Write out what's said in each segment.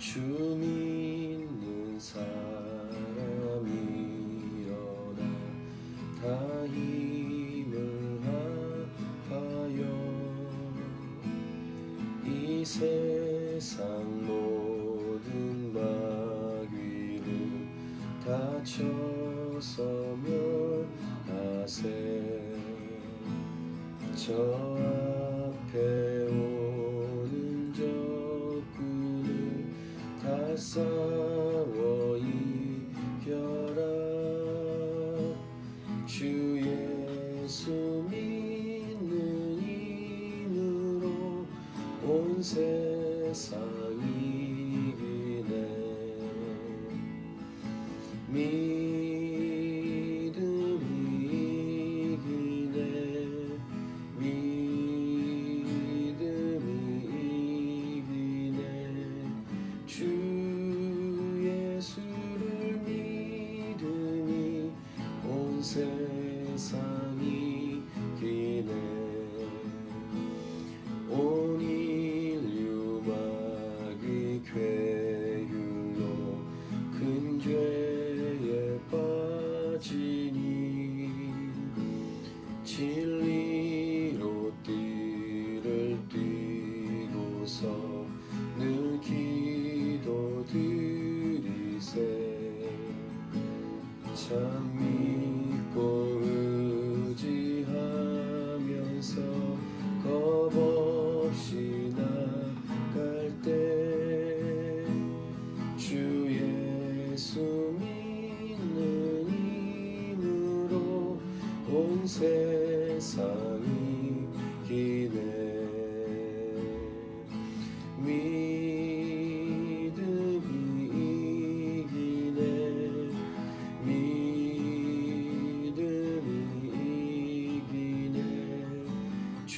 주 믿는 사람이 일어나 다 힘을 합하여 이 세상 모든 마귀를 다쳐서며 하세. 저 다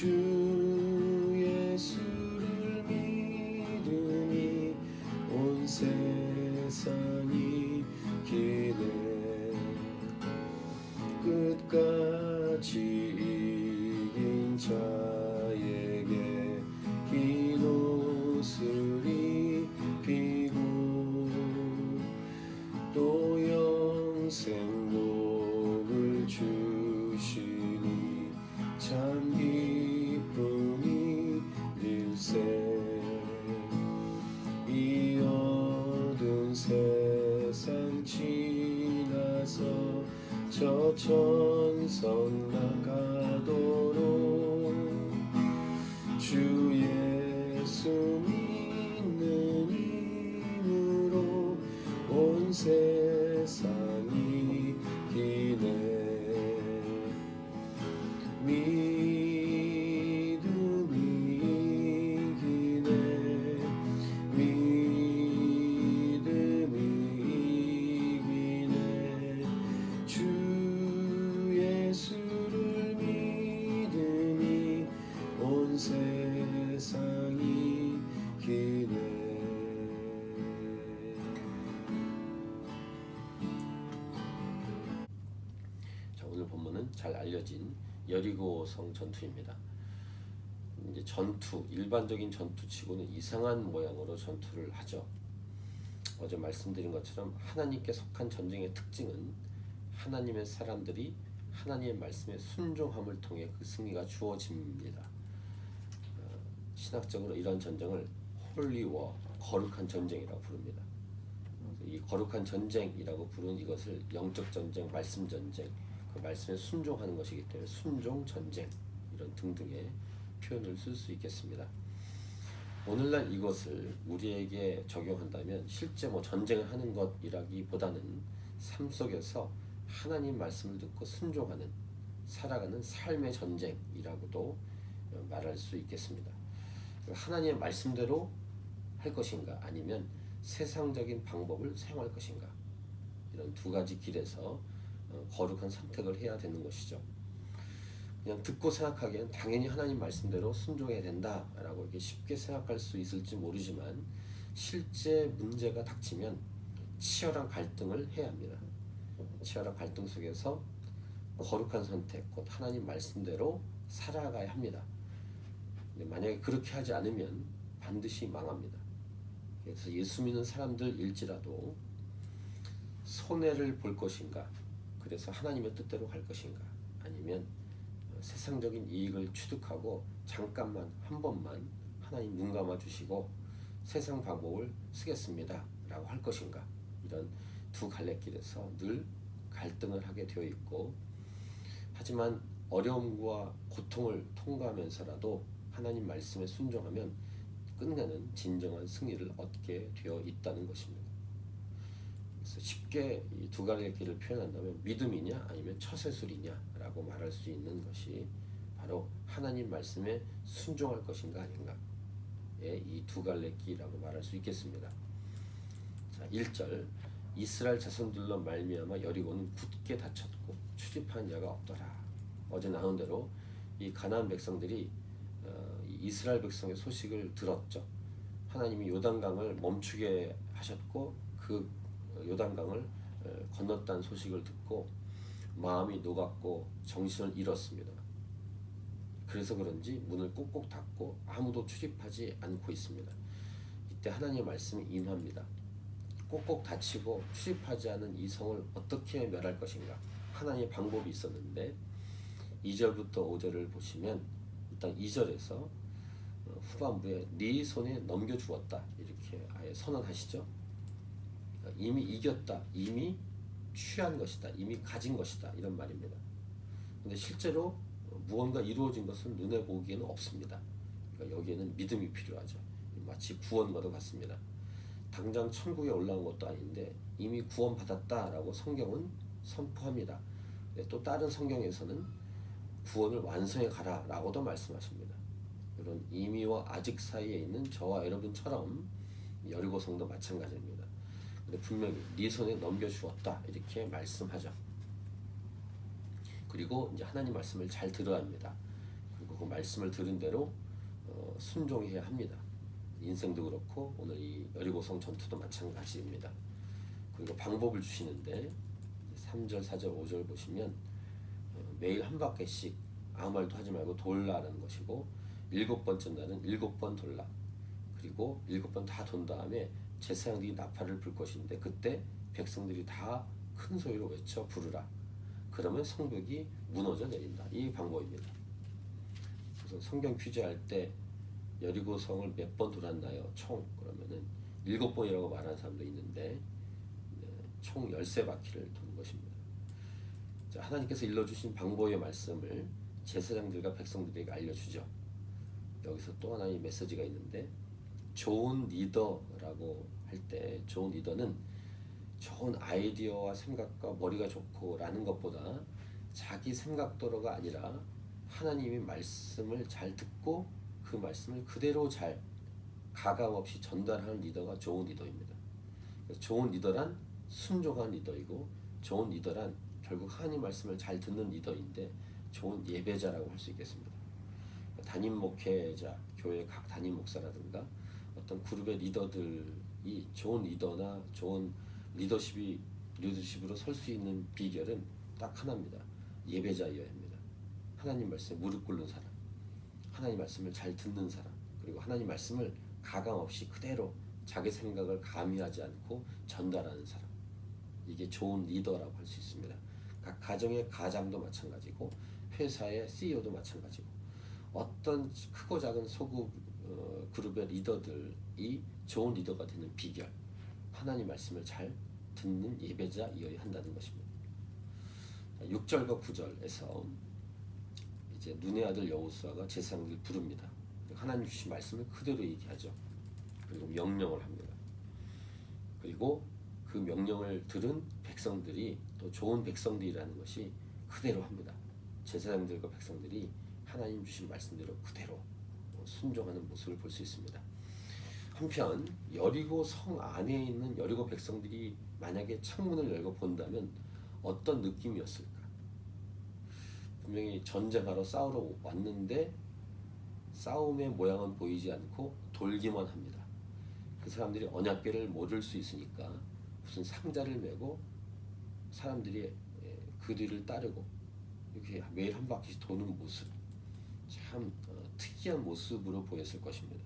주 저 천성 나가도록 주 여리고성 전투입니다. 이제 전투 일반적인 전투치고는 이상한 모양으로 전투를 하죠. 어제 말씀드린 것처럼 하나님께 속한 전쟁의 특징은 하나님의 사람들이 하나님의 말씀에 순종함을 통해 그 승리가 주어집니다. 어, 신학적으로 이런 전쟁을 홀리워 거룩한 전쟁이라고 부릅니다. 이 거룩한 전쟁이라고 부르는 이것을 영적 전쟁, 말씀 전쟁, 그 말씀에 순종하는 것이기 때문에 순종 전쟁 이런 등등의 표현을 쓸 수 있겠습니다. 오늘날 이것을 우리에게 적용한다면 실제 뭐 전쟁을 하는 것이라기보다는 삶 속에서 하나님 말씀을 듣고 순종하는 살아가는 삶의 전쟁이라고도 어, 말할 수 있겠습니다. 하나님의 말씀대로 할 것인가 아니면 세상적인 방법을 사용할 것인가 이런 두 가지 길에서 어, 거룩한 선택을 해야 되는 것이죠. 그냥 듣고 생각하기엔 당연히 하나님 말씀대로 순종해야 된다라고 이렇게 쉽게 생각할 수 있을지 모르지만 실제 문제가 닥치면 치열한 갈등을 해야 합니다. 치열한 갈등 속에서 거룩한 선택, 곧 하나님 말씀대로 살아가야 합니다. 만약에 그렇게 하지 않으면 반드시 망합니다. 그래서 예수 믿는 사람들일지라도 손해를 볼 것인가? 그래서 하나님의 뜻대로 갈 것인가? 아니면 어, 세상적인 이익을 취득하고 잠깐만 한 번만 하나님 눈 감아 주시고 세상 방법을 쓰겠습니다 라고 할 것인가? 이런 두 갈래길에서 늘 갈등을 하게 되어 있고 하지만 어려움과 고통을 통과하면서라도 하나님 말씀에 순종하면 끝내는 진정한 승리를 얻게 되어 있다는 것입니다. 그래서 쉽게 이 두 가지의 길을 표현한다면 믿음이냐 아니면 처세술이냐라고 말할 수 있는 것이 바로 하나님 말씀에 순종할 것인가 아닌가의 이 두 갈래 길이라고 말할 수 있겠습니다. 자, 1절 이스라엘 자손들로 말미암아 여리고는 굳게 닫혔고 출입한 자가 없더라. 어제 나온 대로 이 가나안 백성들이 어, 이 이스라엘 백성의 소식을 들었죠. 하나님이 요단강을 멈추게 하셨고 그 요단강을 에, 건넜다는 소식을 듣고 마음이 녹았고 정신을 잃었습니다. 그래서 그런지 문을 꼭꼭 닫고 아무도 출입하지 않고 있습니다. 이때 하나님의 말씀이 임합니다. 꼭꼭 닫히고 출입하지 않은 이 성을 어떻게 멸할 것인가? 하나님의 방법이 있었는데 2절부터 5절을 보시면 일단 2절에서 어, 후반부에 네 손에 넘겨 주었다 이렇게 아예 선언하시죠. 이미 이겼다, 이미 취한 것이다, 이미 가진 것이다 이런 말입니다. 근데 실제로 무언가 이루어진 것은 눈에 보기에는 없습니다. 그러니까 여기에는 믿음이 필요하죠. 마치 구원과도 같습니다. 당장 천국에 올라온 것도 아닌데 이미 구원받았다라고 성경은 선포합니다. 근데 또 다른 성경에서는 구원을 완성해 가라라고도 말씀하십니다. 이런 이미와 아직 사이에 있는 저와 여러분처럼 여리고성도 마찬가지입니다. 분명히 네 손에 넘겨 주었다 이렇게 말씀하죠. 그리고 이제 하나님 말씀을 잘 들어야 합니다. 그리고 그 말씀을 들은 대로 어, 순종해야 합니다. 인생도 그렇고 오늘 이 여리고성 전투도 마찬가지입니다. 그리고 방법을 주시는데 3절, 4절, 5절 보시면 어, 매일 한 바퀴씩 아무 말도 하지 말고 돌라는 것이고 일곱 번째 날은 일곱 번 돌라 그리고 일곱 번 다 돈 다음에 제사장들이 나팔을 불 것인데 그때 백성들이 다 큰 소리로 외쳐 부르라. 그러면 성벽이 무너져 내린다. 이 방법입니다. 그래서 성경 퀴즈 할 때 여리고 성을 몇 번 돌았나요? 총. 그러면은 일곱 번이라고 말하는 사람도 있는데 네, 총 열세 바퀴를 도는 것입니다. 자, 하나님께서 일러주신 방법의 말씀을 제사장들과 백성들에게 알려주죠. 여기서 또 하나의 메시지가 있는데 좋은 리더라고 할 때 좋은 리더는 좋은 아이디어와 생각과 머리가 좋고 라는 것보다 자기 생각대로가 아니라 하나님의 말씀을 잘 듣고 그 말씀을 그대로 잘 가감 없이 전달하는 리더가 좋은 리더입니다. 좋은 리더란 순종한 리더이고 좋은 리더란 결국 하나님 말씀을 잘 듣는 리더인데 좋은 예배자라고 할 수 있겠습니다. 담임 목회자, 교회 각 담임 목사라든가 어떤 그룹의 리더들이 좋은 리더나 좋은 리더십이 리더십으로 설 수 있는 비결은 딱 하나입니다. 예배자여야 합니다. 하나님 말씀에 무릎 꿇는 사람, 하나님 말씀을 잘 듣는 사람, 그리고 하나님 말씀을 가감 없이 그대로 자기 생각을 가미하지 않고 전달하는 사람. 이게 좋은 리더라고 할 수 있습니다. 각 가정의 가장도 마찬가지고 회사의 CEO도 마찬가지고 어떤 크고 작은 소급 어, 그룹의 리더들이 좋은 리더가 되는 비결 하나님 말씀을 잘 듣는 예배자이어야 한다는 것입니다. 6절과 9절에서 이제 눈의 아들 여호수아가 제사장들 부릅니다. 하나님 주신 말씀을 그대로 얘기하죠. 그리고 명령을 합니다. 그리고 그 명령을 들은 백성들이 또 좋은 백성들이라는 것이 그대로 합니다. 제사장들과 백성들이 하나님 주신 말씀대로 그대로 순종하는 모습을 볼 수 있습니다. 한편 여리고 성 안에 있는 여리고 백성들이 만약에 창문을 열고 본다면 어떤 느낌이었을까? 분명히 전쟁하러 싸우러 왔는데 싸움의 모양은 보이지 않고 돌기만 합니다. 그 사람들이 언약궤를 모를 수 있으니까 무슨 상자를 메고 사람들이 예, 그 뒤를 따르고 이렇게 매일 한 바퀴씩 도는 모습 참 어, 특이한 모습으로 보였을 것입니다.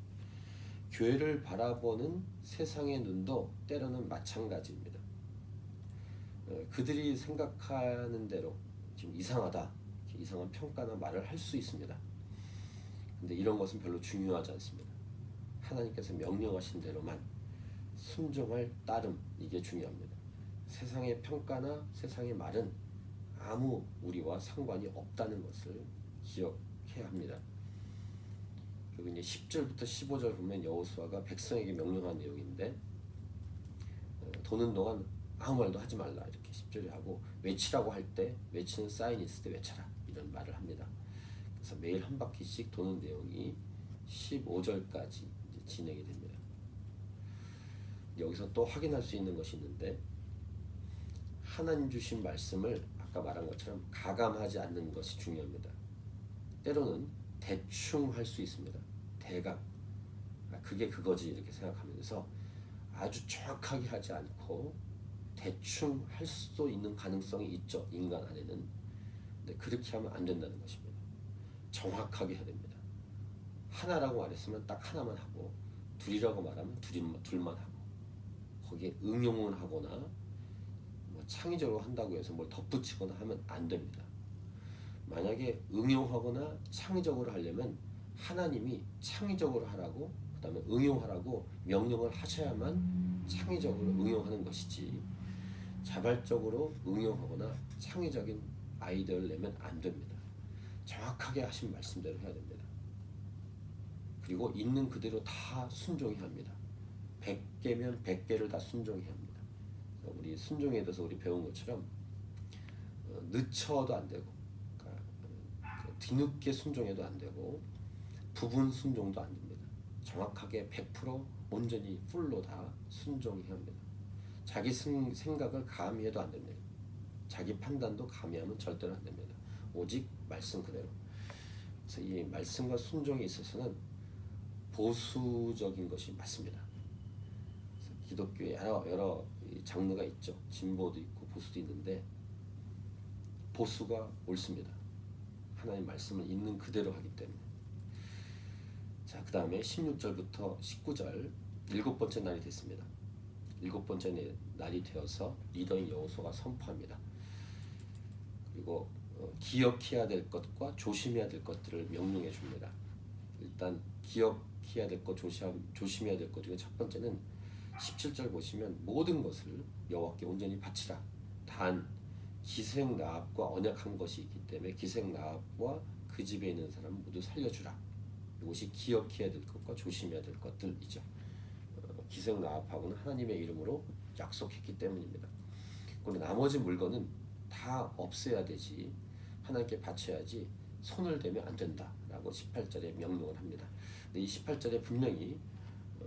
교회를 바라보는 세상의 눈도 때로는 마찬가지입니다. 어, 그들이 생각하는 대로 지금 이상하다, 이상한 평가나 말을 할 수 있습니다. 근데 이런 것은 별로 중요하지 않습니다. 하나님께서 명령하신 대로만 순종할 따름 이게 중요합니다. 세상의 평가나 세상의 말은 아무 우리와 상관이 없다는 것을 기억해야 합니다. 그리고 이제 10절부터 15절 보면 여호수아가 백성에게 명령한 내용인데 어, 도는 동안 아무 말도 하지 말라 이렇게 10절에 하고 외치라고 할 때 외치는 사인이 있을 때 외쳐라 이런 말을 합니다. 그래서 매일 한 바퀴씩 도는 내용이 15절까지 이제 진행이 됩니다. 여기서 또 확인할 수 있는 것이 있는데 하나님 주신 말씀을 아까 말한 것처럼 가감하지 않는 것이 중요합니다. 때로는 대충 할 수 있습니다. 대강. 아, 그게 그거지 이렇게 생각하면서 아주 정확하게 하지 않고 대충 할 수도 있는 가능성이 있죠. 인간 안에는. 근데 그렇게 하면 안 된다는 것입니다. 정확하게 해야 됩니다. 하나라고 말했으면 딱 하나만 하고 둘이라고 말하면 둘이만, 둘만 하고 거기에 응용을 하거나 뭐 창의적으로 한다고 해서 뭘 덧붙이거나 하면 안 됩니다. 만약에 응용하거나 창의적으로 하려면 하나님이 창의적으로 하라고 그다음에 응용하라고 명령을 하셔야만 창의적으로 응용하는 것이지 자발적으로 응용하거나 창의적인 아이디어를 내면 안 됩니다. 정확하게 하신 말씀대로 해야 됩니다. 그리고 있는 그대로 다 순종해야 합니다. 100개면 100개를 다 순종해야 합니다. 우리 순종에 대해서 우리 배운 것처럼 어, 늦춰도 안 되고 그러니까 그 뒤늦게 순종해도 안 되고 부분 순종도 안 됩니다. 정확하게 100% 온전히 풀로 다 순종해야 합니다. 자기 생- 생각을 가미해도 안 됩니다. 자기 판단도 가미하면 절대로 안 됩니다. 오직 말씀 그대로. 그래서 이 말씀과 순종에 있어서는 보수적인 것이 맞습니다. 기독교에 여러 여러 이 장르가 있죠. 진보도 있고 보수도 있는데 보수가 옳습니다. 하나님 말씀을 있는 그대로 하기 때문에. 자, 그 다음에 16절부터 19절 일곱 번째 날이 됐습니다. 일곱 번째 내- 날이 되어서 리더인 여호수아가 선포합니다. 그리고 어, 기억해야 될 것과 조심해야 될 것들을 명령해 줍니다. 일단 기억해야 될 것, 조심, 조심해야 될 것 중에 첫 번째는 17절 보시면 모든 것을 여호와께 온전히 바치라. 단 기생 나합과 언약한 것이 있기 때문에 기생 나합과 그 집에 있는 사람 모두 살려주라. 이것이 기억해야 될 것과 조심해야 될 것들이죠. 어, 기생 나합하고는 하나님의 이름으로 약속했기 때문입니다. 그리고 나머지 물건은 다 없애야 되지 하나님께 바쳐야지 손을 대면 안 된다라고 18절에 명령을 합니다. 근데 이 18절에 분명히 어,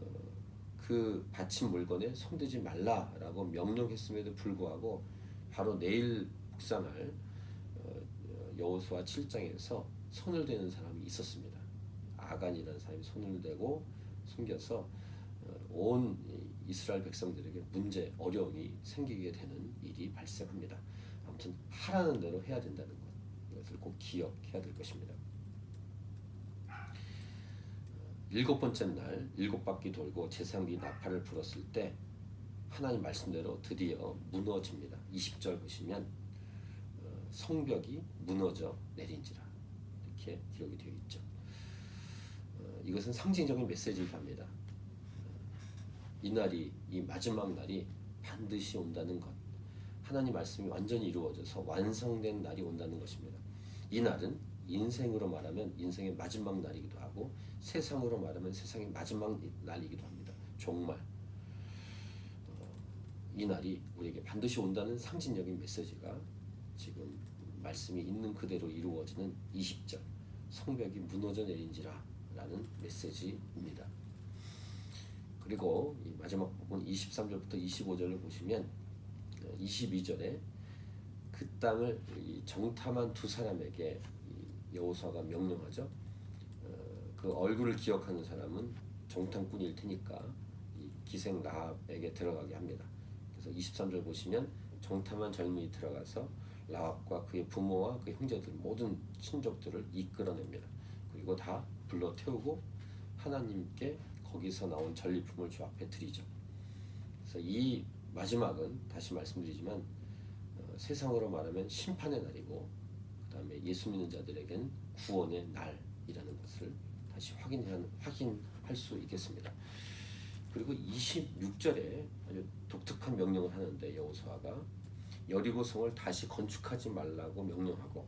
그 바친 물건에 손대지 말라라고 명령했음에도 불구하고 바로 내일 묵상할 어, 여호수아 7장에서 손을 대는 사람이 있었습니다. 아간이라는 사람이 손을 대고 숨겨서 어, 온 이스라엘 백성들에게 문제, 어려움이 생기게 되는 일이 발생합니다. 아무튼 하라는 대로 해야 된다는 것 이것을 꼭 기억해야 될 것입니다. 일곱 번째 날 일곱 바퀴 돌고 제사장이 나팔을 불었을 때 하나님 말씀대로 드디어 무너집니다. 20절 보시면 어, 성벽이 무너져 내린지라 이렇게 기록이 되어 있죠. 어, 이것은 상징적인 메시지를 합니다. 어, 이 날이 이 마지막 날이 반드시 온다는 것. 하나님 말씀이 완전히 이루어져서 완성된 날이 온다는 것입니다. 이 날은 인생으로 말하면 인생의 마지막 날이기도 하고 세상으로 말하면 세상의 마지막 날이기도 합니다. 종말. 어, 이 날이 우리에게 반드시 온다는 상징적인 메시지가 지금 말씀이 있는 그대로 이루어지는 20절 성벽이 무너져 내린지라 라는 메시지입니다. 그리고 이 마지막 부분 23절부터 25절을 보시면 22절에 그 땅을 이 정탐한 두 사람에게 이 여호수아가 명령하죠. 어, 그 얼굴을 기억하는 사람은 정탐꾼일 테니까 이 기생 라합에게 들어가게 합니다. 그래서 23절 보시면 정탐한 젊은이 들어가서 라합과 그의 부모와 그 형제들 모든 친족들을 이끌어냅니다. 그리고 다 불러 태우고 하나님께 거기서 나온 전리품을 주 앞에 드리죠. 그래서 이 마지막은 다시 말씀드리지만 어, 세상으로 말하면 심판의 날이고 그 다음에 예수 믿는 자들에겐 구원의 날이라는 것을 다시 확인한, 확인할 수 있겠습니다. 그리고 26절에 아주 독특한 명령을 하는데 여호수아가 여리고성을 다시 건축하지 말라고 명령하고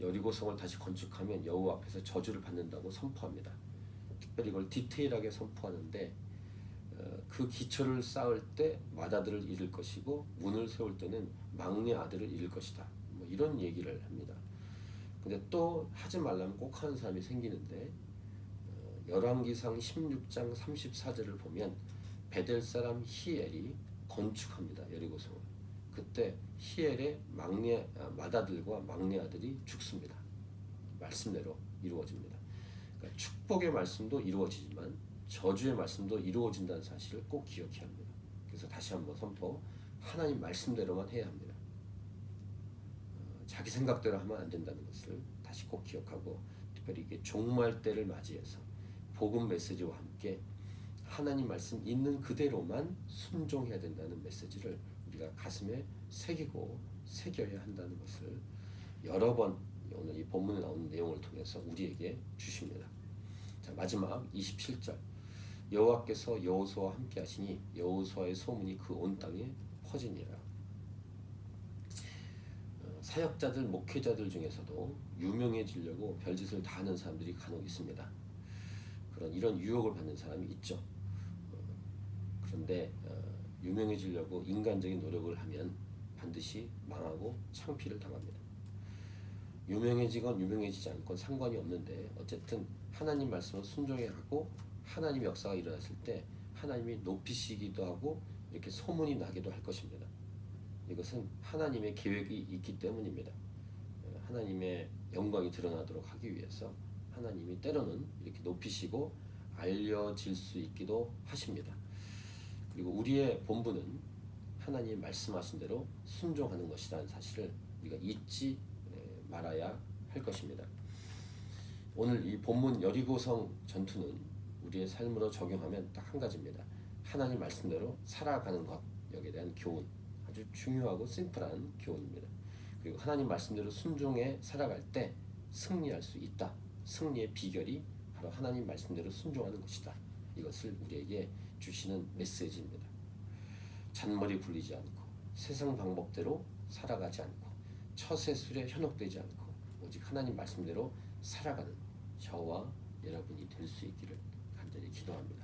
여리고성을 다시 건축하면 여호와 앞에서 저주를 받는다고 선포합니다. 특별히 이걸 디테일하게 선포하는데 어, 그 기초를 쌓을 때 맏아들을 잃을 것이고 문을 세울 때는 막내 아들을 잃을 것이다. 뭐 이런 얘기를 합니다. 근데 또 하지 말라면 꼭 하는 사람이 생기는데 어, 열왕기상 16장 34절을 보면 베델 사람 히엘이 건축합니다. 여리고성을. 그때 히엘의 막내 아, 맏아들과 막내 아들이 죽습니다. 말씀대로 이루어집니다. 그러니까 축복의 말씀도 이루어지지만 저주의 말씀도 이루어진다는 사실을 꼭 기억해야 합니다. 그래서 다시 한번 선포 하나님 말씀대로만 해야 합니다. 어, 자기 생각대로 하면 안 된다는 것을 다시 꼭 기억하고 특별히 이게 종말 때를 맞이해서 복음 메시지와 함께 하나님 말씀 있는 그대로만 순종해야 된다는 메시지를 우리가 가슴에 새기고 새겨야 한다는 것을 여러 번 오늘 이 본문에 나오는 내용을 통해서 우리에게 주십니다. 자 마지막 27절 여호와께서 여호수아와 함께 하시니 여호수아의 소문이 그 온 땅에 퍼지니라. 어, 사역자들 목회자들 중에서도 유명해지려고 별짓을 다 하는 사람들이 간혹 있습니다. 그런 이런 유혹을 받는 사람이 있죠. 어, 그런데 어, 유명해지려고 인간적인 노력을 하면 반드시 망하고 창피를 당합니다. 유명해지건 유명해지지 않건 상관이 없는데 어쨌든 하나님 말씀을 순종해 하고 하나님 역사가 일어났을 때 하나님이 높이시기도 하고 이렇게 소문이 나기도 할 것입니다. 이것은 하나님의 계획이 있기 때문입니다. 어, 하나님의 영광이 드러나도록 하기 위해서 하나님이 때로는 이렇게 높이시고 알려질 수 있기도 하십니다. 그리고 우리의 본분은 하나님 말씀하신 대로 순종하는 것이라는 사실을 우리가 잊지 에, 말아야 할 것입니다. 오늘 이 본문 여리고성 전투는 우리의 삶으로 적용하면 딱 한 가지입니다. 하나님 말씀대로 살아가는 것 여기에 대한 교훈 아주 중요하고 심플한 교훈입니다. 그리고 하나님 말씀대로 순종해 살아갈 때 승리할 수 있다. 승리의 비결이 바로 하나님 말씀대로 순종하는 것이다. 이것을 우리에게 주시는 메시지입니다. 잔머리 굴리지 않고 세상 방법대로 살아가지 않고 처세술에 현혹되지 않고 오직 하나님 말씀대로 살아가는 저와 여러분이 될 수 있기를 간절히 기도합니다.